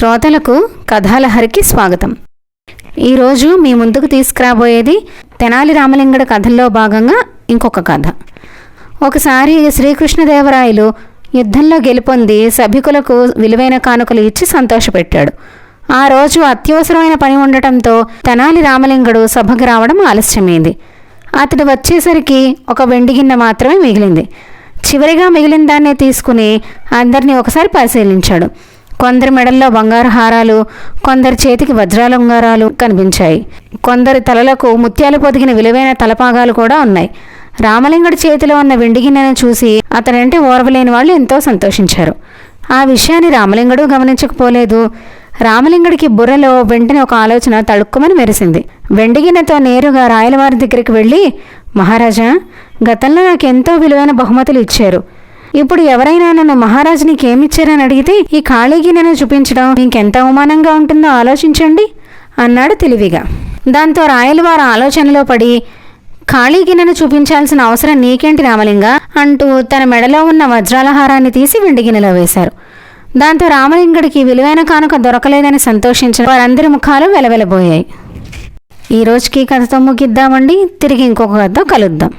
శ్రోతలకు కథాలహరికి స్వాగతం. ఈరోజు మీ ముందుకు తీసుకురాబోయేది తెనాలి రామలింగడ కథల్లో భాగంగా ఇంకొక కథ. ఒకసారి శ్రీకృష్ణదేవరాయలు యుద్ధంలో గెలుపొంది సభికులకు విలువైన కానుకలు ఇచ్చి సంతోషపెట్టాడు. ఆ రోజు అత్యవసరమైన పని ఉండటంతో తెనాలి రామలింగడు సభకు రావడం ఆలస్యమైంది. అతడు వచ్చేసరికి ఒక వెండి గిన్నె మాత్రమే మిగిలింది. చివరిగా మిగిలిన దాన్నే తీసుకుని అందరినీ ఒకసారి పరిశీలించాడు. కొందరి మెడల్లో బంగారు హారాలు కొందరి చేతికి వజ్రాల ఉంగారాలు కనిపించాయి. కొందరి తలలకు ముత్యాలు పొదిగిన విలువైన తలపాగాలు కూడా ఉన్నాయి. రామలింగుడి చేతిలో ఉన్న వెండి గిన్నెను చూసి అతనంటే ఓర్వలేని వాళ్ళు ఎంతో సంతోషించారు. ఆ విషయాన్ని రామలింగుడు గమనించకపోలేదు. రామలింగుడికి బుర్రలో వెంటనే ఒక ఆలోచన తడుక్కుమని మెరిసింది. వెండిగినతో నేరుగా రాయలవారి దగ్గరికి వెళ్ళి మహారాజా గతంలో నాకు ఎంతో విలువైన బహుమతులు ఇచ్చారు. ఇప్పుడు ఎవరైనా నన్ను మహారాజు నీకేమిచ్చారని అడిగితే ఈ ఖాళీ గిన్నెను చూపించడం ఇంకెంత అవమానంగా ఉంటుందో ఆలోచించండి అన్నాడు తెలివిగా. దాంతో రాయలు వారు ఆలోచనలో పడి ఖాళీ గిన్నెను చూపించాల్సిన అవసరం నీకేంటి రామలింగ? అంటూ తన మెడలో ఉన్న వజ్రాలహారాన్ని తీసి వెండి గిన్నెలో వేశారు. దాంతో రామలింగుడికి విలువైన కానుక దొరకలేదని సంతోషించిన వారందరి ముఖాలు వెలవెలబోయాయి. ఈ రోజుకి కథతో ముగిద్దామండి. తిరిగి ఇంకొక కథతో కలుద్దాం.